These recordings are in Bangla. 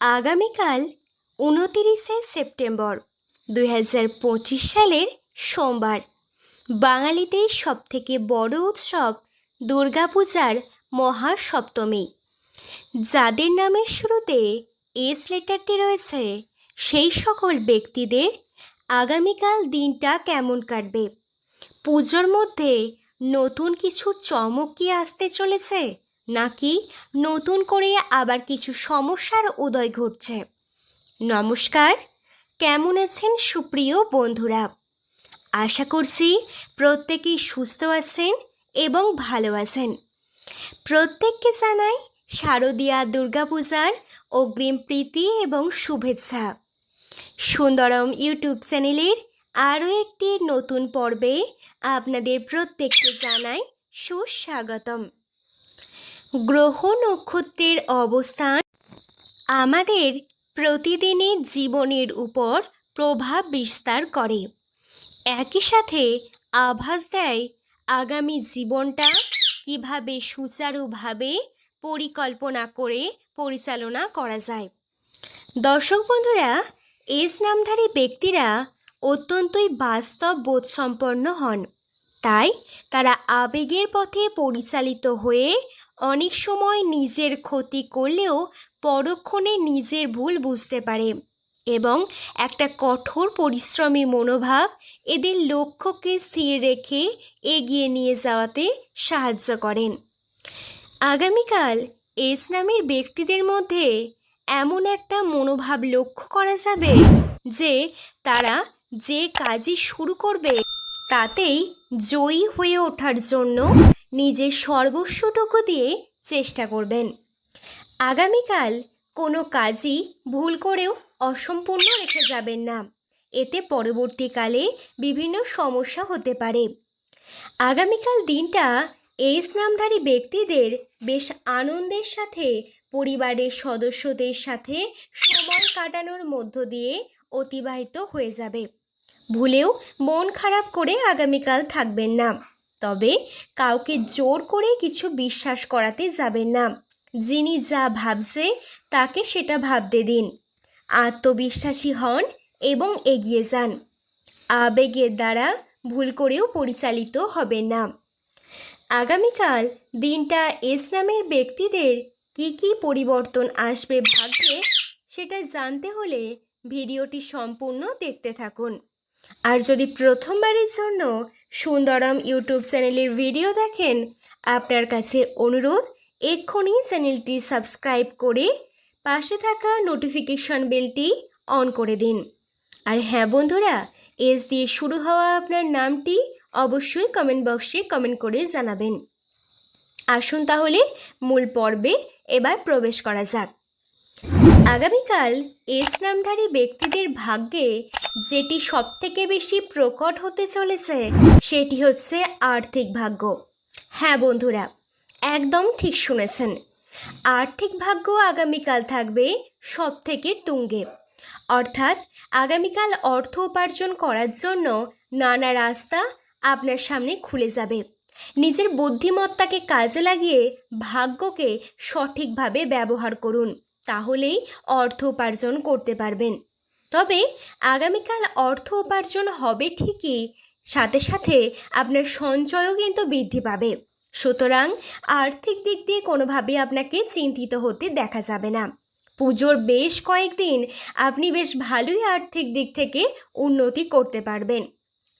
আগামীকাল উনতিরিশে সেপ্টেম্বর দুই হাজার পঁচিশ সালের সোমবার। বাঙালিদের সবথেকে বড় উৎসব দুর্গাপূজার মহাসপ্তমী। যাদের নামের শুরুতে এস লেটারটি রয়েছে, সেই সকল ব্যক্তিদের আগামীকাল দিনটা কেমন কাটবে? পুজোর মধ্যে নতুন কিছু চমক কি আসতে চলেছে? নাকি নতুন করে আবার কিছু সমস্যার উদয় ঘটছে? নমস্কার, কেমন আছেন সুপ্রিয় বন্ধুরা? আশা করছি প্রত্যেকেই সুস্থ আছেন এবং ভালো আছেন। প্রত্যেককে জানাই শারদীয়া দুর্গাপূজার অগ্রিম প্রীতি এবং শুভেচ্ছা। সুন্দরম ইউটিউব চ্যানেলের আরও একটি নতুন পর্বে আপনাদের প্রত্যেককে জানাই সুস্বাগতম। গ্রহ নক্ষত্রের অবস্থান আমাদের প্রতিদিনের জীবনের উপর প্রভাব বিস্তার করে। একই সাথে আভাস দেয় আগামী জীবনটা কীভাবে সুচারুভাবে পরিকল্পনা করে পরিচালনা করা যায়। দর্শক বন্ধুরা, এস নামধারী ব্যক্তিরা অত্যন্তই বাস্তব বোধসম্পন্ন হন। তাই তারা আবেগের পথে পরিচালিত হয়ে অনেক সময় নিজের ক্ষতি করলেও পরক্ষণে নিজের ভুল বুঝতে পারে এবং একটা কঠোর পরিশ্রমী মনোভাব এদের লক্ষ্যকে স্থির রেখে এগিয়ে নিয়ে যাওয়াতে সাহায্য করেন। আগামীকাল এস নামের ব্যক্তিদের মধ্যে এমন একটা মনোভাব লক্ষ্য করা যাবে যে তারা যে কাজই শুরু করবে তাতেই জয়ী হয়ে ওঠার জন্য নিজের সর্বস্বটুকু দিয়ে চেষ্টা করবেন। আগামীকাল কোনো কাজই ভুল করেও অসম্পূর্ণ রেখে যাবেন না। এতে পরবর্তীকালে বিভিন্ন সমস্যা হতে পারে। আগামীকাল দিনটা এই নামধারী ব্যক্তিদের বেশ আনন্দের সাথে, পরিবারের সদস্যদের সাথে সময় কাটানোর মধ্য দিয়ে অতিবাহিত হয়ে যাবে। ভুলেও মন খারাপ করে আগামীকাল থাকবেন না। তবে কাউকে জোর করে কিছু বিশ্বাস করাতে যাবেন না। যিনি যা ভাবছে, তাকে সেটা ভাবতে দিন। আত্মবিশ্বাসী হন এবং এগিয়ে যান। আবেগের দ্বারা ভুল করেও পরিচালিত হবেন না। আগামীকাল দিনটা ইসলামের ব্যক্তিদের কি কি পরিবর্তন আসবে ভাগ্যে, সেটা জানতে হলে ভিডিওটি সম্পূর্ণ দেখতে থাকুন। আর যদি প্রথমবারের জন্য সুন্দরম ইউটিউব চ্যানেলের ভিডিও দেখেন, আপনার কাছে অনুরোধ, এক্ষুনি চ্যানেলটি সাবস্ক্রাইব করে পাশে থাকা নোটিফিকেশন বেলটি অন করে দিন। আর হ্যাঁ বন্ধুরা, এস দিয়ে শুরু হওয়া আপনার নামটি অবশ্যই কমেন্ট বক্সে কমেন্ট করে জানাবেন। আসুন তাহলে মূল পর্বে এবার প্রবেশ করা যাক। আগামীকাল এস নামধারী ব্যক্তিদের ভাগ্যে যেটি সবথেকে বেশি প্রকট হতে চলেছে, সেটি হচ্ছে আর্থিক ভাগ্য। হ্যাঁ বন্ধুরা, একদম ঠিক শুনেছেন। আর্থিক ভাগ্য আগামীকাল থাকবে সব থেকে তুঙ্গে। অর্থাৎ আগামীকাল অর্থ উপার্জন করার জন্য নানা রাস্তা আপনার সামনে খুলে যাবে। নিজের বুদ্ধিমত্তাকে কাজে লাগিয়ে ভাগ্যকে সঠিকভাবে ব্যবহার করুন, তাহলেই অর্থ উপার্জন করতে পারবেন। তবে আগামীকাল অর্থ উপার্জন হবে ঠিকই, সাথে সাথে আপনার সঞ্চয়ও কিন্তু বৃদ্ধি পাবে। সুতরাং আর্থিক দিক দিয়ে কোনোভাবে আপনাকে চিন্তিত হতে দেখা যাবে না। পুজোর বেশ কয়েকদিন আপনি বেশ ভালোই আর্থিক দিক থেকে উন্নতি করতে পারবেন।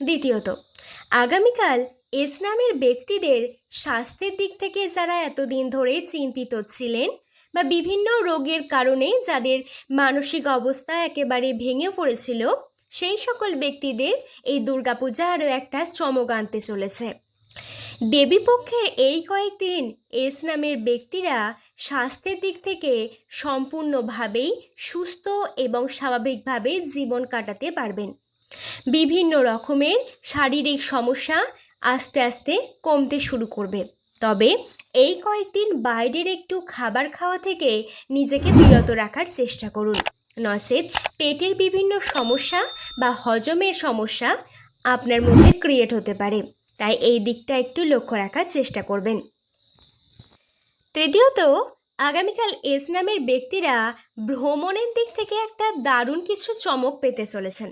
দ্বিতীয়ত, আগামীকাল ইসলামের ব্যক্তিদের স্বাস্থ্যের দিক থেকে যারা এতদিন ধরে চিন্তিত ছিলেন বা বিভিন্ন রোগের কারণে যাদের মানসিক অবস্থা একেবারে ভেঙে পড়েছিল, সেই সকল ব্যক্তিদের এই দুর্গাপূজা আরও একটা চমক আনতে চলেছে। দেবীপক্ষের এই কয়েকদিন এস নামের ব্যক্তিরা স্বাস্থ্যের দিক থেকে সম্পূর্ণভাবেই সুস্থ এবং স্বাভাবিকভাবে জীবন কাটাতে পারবেন। বিভিন্ন রকমের শারীরিক সমস্যা আস্তে আস্তে কমতে শুরু করবে। তবে এই কয়েকদিন বাইরের একটু খাবার খাওয়া থেকে নিজেকে বিরত রাখার চেষ্টা করুন। নচেত পেটের বিভিন্ন সমস্যা বা হজমের সমস্যা আপনার মধ্যে ক্রিয়েট হতে পারে। তাই এই দিকটা একটু লক্ষ্য রাখার চেষ্টা করবেন। তৃতীয়ত, আগামীকাল এস নামের ব্যক্তিরা ভ্রমণের দিক থেকে একটা দারুণ কিছু চমক পেতে চলেছেন।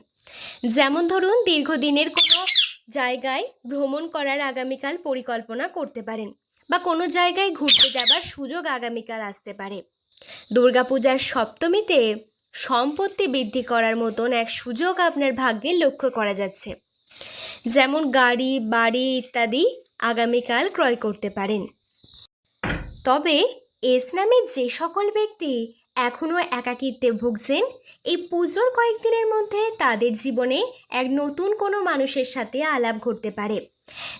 যেমন ধরুন, দীর্ঘদিনের কোনো জায়গায় ভ্রমণ করার আগামীকাল পরিকল্পনা করতে পারেন বা কোনো জায়গায় ঘুরতে যাবার সুযোগ আগামীকাল আসতে পারে। দুর্গাপূজার সপ্তমীতে সম্পত্তি বৃদ্ধি করার মতন এক সুযোগ আপনার ভাগ্যে লক্ষ্য করা যাচ্ছে। যেমন গাড়ি, বাড়ি ইত্যাদি আগামীকাল ক্রয় করতে পারেন। তবে এস নামে যে সকল ব্যক্তি এখনও একাকিত্বে ভুগছেন, এই পুজোর কয়েকদিনের মধ্যে তাদের জীবনে এক নতুন কোনো মানুষের সাথে আলাপ ঘটতে পারে,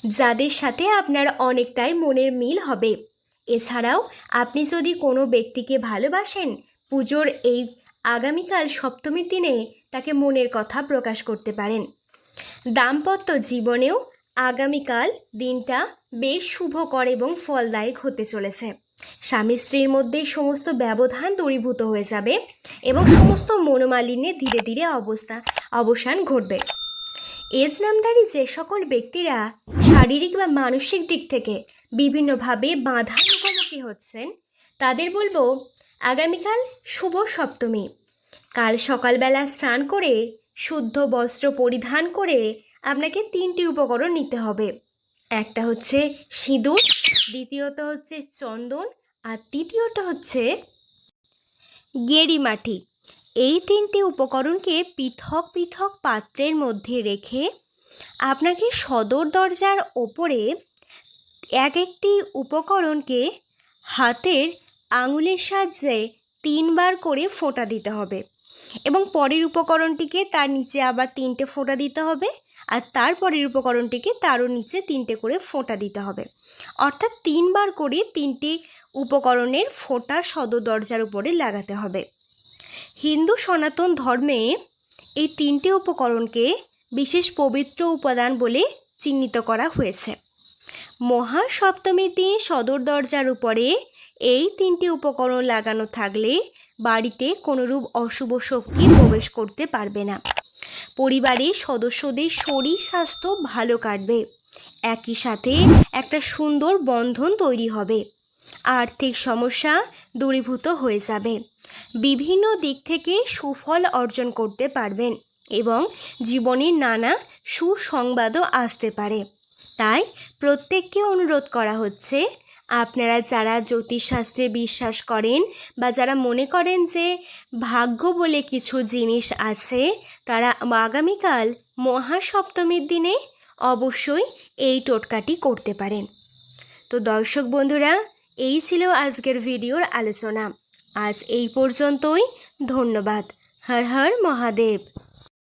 যাদের সাথে আপনার অনেকটাই মনের মিল হবে। এছাড়াও আপনি যদি কোনো ব্যক্তিকে ভালোবাসেন, পুজোর এই আগামীকাল সপ্তমীর দিনে তাকে মনের কথা প্রকাশ করতে পারেন। দাম্পত্য জীবনেও আগামীকাল দিনটা বেশ শুভকর এবং ফলদায়ক হতে চলেছে। স্বামী স্ত্রীর মধ্যে সমস্ত ব্যবধান দূরীভূত হয়ে যাবে এবং সমস্ত মনোমালিন্যে ধীরে ধীরে অবস্থা, অবসান ঘটবে। এস নামধারী যে সকল ব্যক্তিরা শারীরিক বা মানসিক দিক থেকে বিভিন্নভাবে বাধার মুখোমুখি হচ্ছেন, তাদের বলব, আগামীকাল শুভ সপ্তমী। কাল সকালবেলা স্নান করে, শুদ্ধ বস্ত্র পরিধান করে আপনাকে তিনটি উপকরণ নিতে হবে। একটা হচ্ছে সিঁদুর দ্বিতীয়ত হচ্ছে চন্দন আর তৃতীয়টা হচ্ছে গেড়িমাটি। এই তিনটি উপকরণকে পৃথক পৃথক পাত্রের মধ্যে রেখে আপনাকে সদর দরজার ওপরে এক একটি উপকরণকে হাতের আঙুলের সাহায্যে তিনবার করে ফোঁটা দিতে হবে। এবং পরের উপকরণটিকে তার নিচে আবার তিনটে ফোঁটা দিতে হবে আর তারপরের উপকরণটিকে তারও নিচে তিনটে করে ফোঁটা দিতে হবে। অর্থাৎ তিনবার করে তিনটি উপকরণের ফোঁটা সদর দরজার উপরে লাগাতে হবে। হিন্দু সনাতন ধর্মে এই তিনটে উপকরণকে বিশেষ পবিত্র উপাদান বলে চিহ্নিত করা হয়েছে। মহাসপ্তমীর দিন সদর দরজার উপরে এই তিনটি উপকরণ লাগানো থাকলে বাড়িতে কোনোরূপ অশুভ শক্তি প্রবেশ করতে পারবে না। পরিবারের সদস্যদের শরীর স্বাস্থ্য ভালো কাটবে। একই সাথে একটা সুন্দর বন্ধন তৈরি হবে। আর্থিক সমস্যা দূরীভূত হয়ে যাবে। বিভিন্ন দিক থেকে সুফল অর্জন করতে পারবেন এবং জীবনের নানা সুসংবাদও আসতে পারে। তাই প্রত্যেককে অনুরোধ করা হচ্ছে আপনারা যারা জ্যোতিষশাস্ত্রে বিশ্বাস করেন বা যারা মনে করেন যে ভাগ্য বলে কিছু জিনিস আছে, তারা আগামীকাল মহাসপ্তমীর দিনে অবশ্যই এই টোটকাটি করতে পারেন। তো দর্শক বন্ধুরা, এই ছিল আজকের ভিডিওর আলোচনা। আজ এই পর্যন্তই। ধন্যবাদ। হর হর মহাদেব।